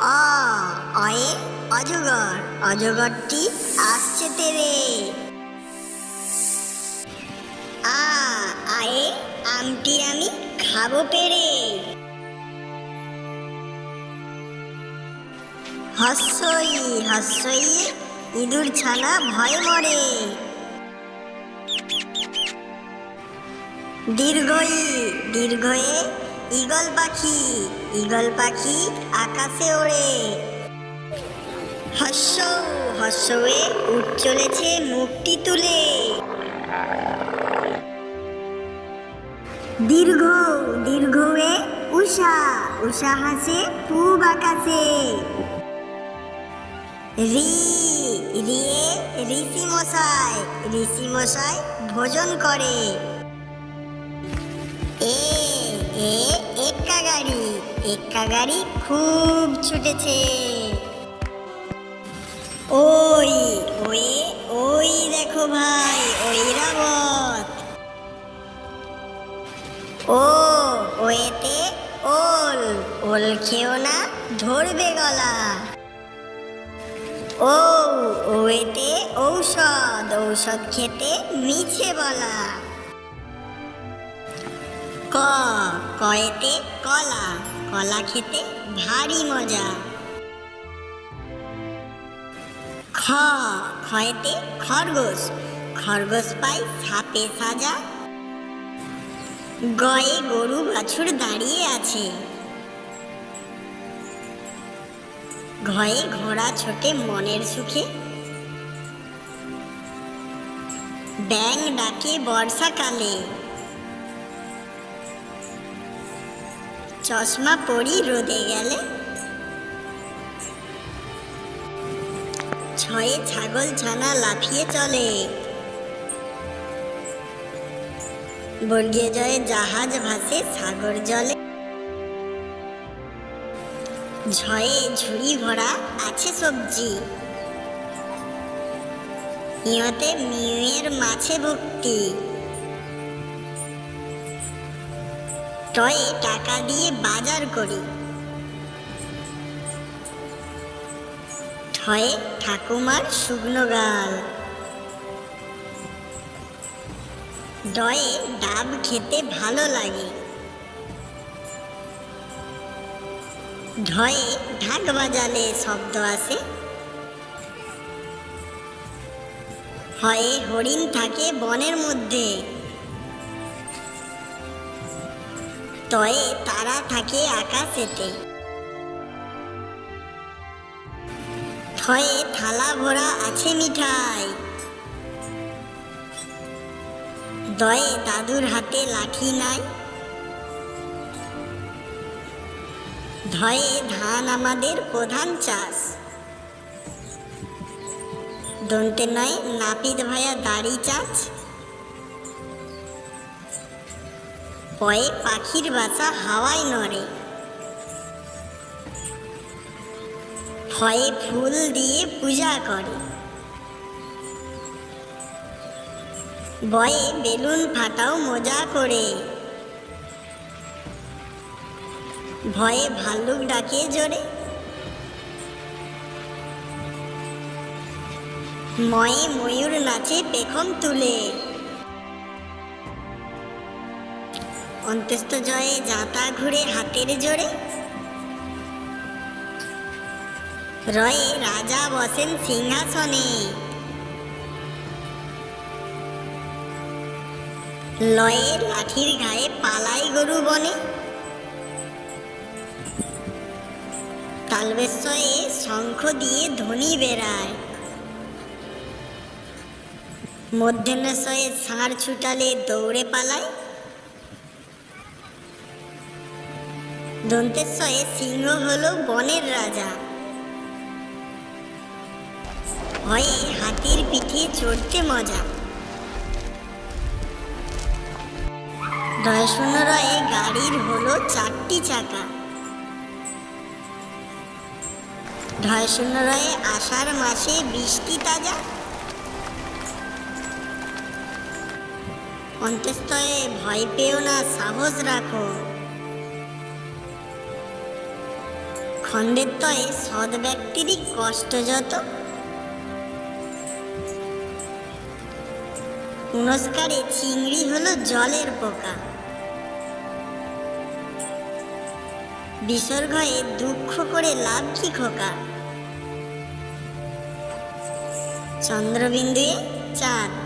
অ অয়ে, অজগর। অজগরটি আসছে তেরে। আ, আয়ে, আমটি আমি খাব পেরে। হস্যই হস্যই ইঁদুর ছানা ভয় মরে। দীর্ঘই, দীর্ঘয়ে ঈগল পাখি ঈগল পাখি আকাশে ওড়ে। হস্য হস্যয়ে উঠ চলেছে মুখটি তুলে। দীর্ঘ দীর্ঘয়ে উষা উষা হাসে পূব আকাশে। রি, রিয়ে ঋষি মশাই ঋষি মশাই ভোজন করে। এ এ গাড়ি এক্কা গাড়ি খুব ছুটেছে। ওই ওই ওই দেখো ভাই, ওই রাবত ও, ওয়েতে ওল ওল খেও না, ধরবে গলা। ও, ওয়েতে ঔষধ ঔষধ খেতে মিছে বলা। ক, কয়েতে কলা কলা খেতে ভারী মজা। খ খয়েতে খরগোশ খরগোশ পাই সাপে সাজা। গয়ে গরু বাছুর দাঁড়িয়ে আছে। ঘয়ে ঘোড়া ছোটে মনের সুখে। ব্যাং ডাকে বর্ষাকালে। চশমা পরি রোদে গেলে। ছয়ে ছাগল ছানা লাফিয়ে চলে। বর্গীয় জয়ে জাহাজ ভাসে সাগর জলে। ঝয়ে ঝুড়ি ভরা আছে সবজি। ইয়তে মিউয়ের মাছে ভক্তি টয়ে টাকা দিয়ে বাজার করি। ঠয়ে ঠাকুমার শুকনো গাল। ডয়ে ডাব খেতে ভালো লাগে। ঢয়ে ঢাক বাজালে শব্দ আসে। হয়ে হরিণ থাকে বনের মধ্যে। তয়ে তারা থাকে আকাশেতে। থয়ে থালা ভরা আছে মিঠাই। দয়ে দাদুর হাতে লাঠি নাই। ধয়ে ধান আমাদের প্রধান চাষ। দন্তে নয় নাপিত ভাইয়া দাড়ি চাষ পয়ে পাখির বাসা হাওয়ায় নড়ে। ভয়ে ফুল দিয়ে পূজা করে। বয়ে বেলুন ফাটাও মজা করে। ভয়ে ভাল্লুক ডাকে জোরে। ময়ে ময়ূর নাচে পেখম তুলে। অন্ত্যেষ্ট জয়ে জাঁতা ঘুরে হাতের জোরে। রয়ে রাজা বসেন সিংহাসনে। লয়ে লাঠির গায়ে পালাই গরু বনে। তালবেশ্বয়ে শঙ্খ দিয়ে ধ্বনি বেড়ায়। মধ্যাহ্নশয়ে ষাঁড় ছুটালে দৌড়ে পালায়। দন্তেশ্বয়ে সিংহ হলো বনের রাজা। হয়ে হাতির পিঠে চড়তে মজা। রয়শূন্য রয়ে গাড়ির হলো চারটি চাকা। ঢয়শূন্য রয়ে আষাঢ় মাসে বৃষ্টি তাজা। অন্তস্তয়ে ভয় পেও না সাহস রাখো। খ খণ্ডের তয়ে সৎ ব্যক্তিরই কষ্ট যত। পুনস্কারে চিংড়ি হলো জলের পোকা। বিসর্গয়ে দুঃখ করে লাভ কি খোকা? চন্দ্রবিন্দুয়ে চাঁদ।